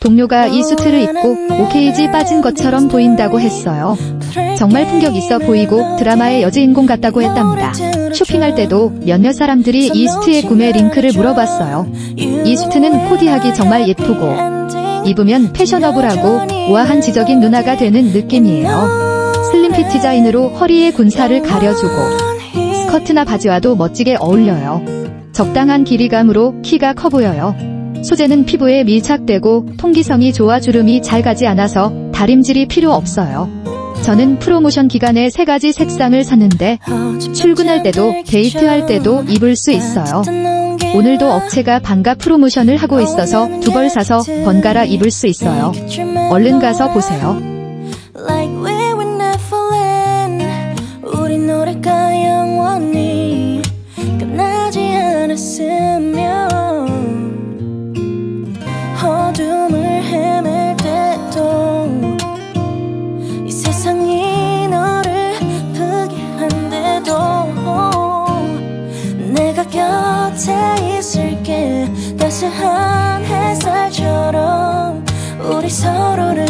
동료가 이 수트를 입고 오케이지 빠진 것처럼 보인다고 했어요. 정말 품격 있어 보이고 드라마의 여주인공 같다고 했답니다. 쇼핑할 때도 몇몇 사람들이 이 수트의 구매 링크를 물어봤어요. 이 수트는 코디하기 정말 예쁘고 입으면 패셔너블하고 우아한 지적인 누나가 되는 느낌이에요. 슬림핏 디자인으로 허리에 군살을 가려주고 스커트나 바지와도 멋지게 어울려요. 적당한 길이감으로 키가 커 보여요. 소재는 피부에 밀착되고 통기성이 좋아 주름이 잘 가지 않아서 다림질이 필요 없어요. 저는 프로모션 기간에 세 가지 색상을 샀는데 출근할 때도 데이트할 때도 입을 수 있어요. 오늘도 업체가 반가 프로모션을 하고 있어서 두 벌 사서 번갈아 입을 수 있어요. 얼른 가서 보세요. 내가 곁에 있을게. 따스한 햇살처럼 우리 서로를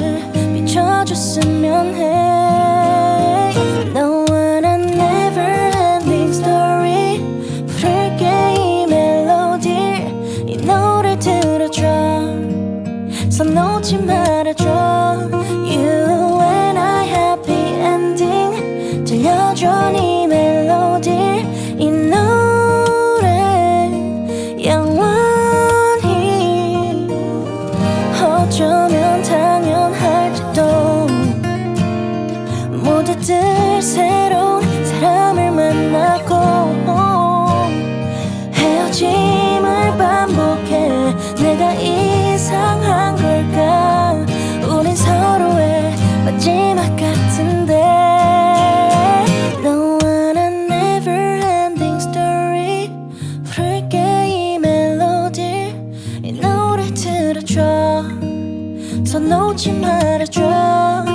비춰줬으면 해. 너와 난 never ending story. 부를게 이 멜로디. 이 노래 들어줘. 손 놓지 말아줘 모두들 새로운 사람을 만나고 헤어짐을 반복해 내가 이상한 걸까? 우린 서로의 마지막 같은데 너와 난 never ending story. 부를게 이 멜로디 이 노래 들어줘. 손 놓지 말아줘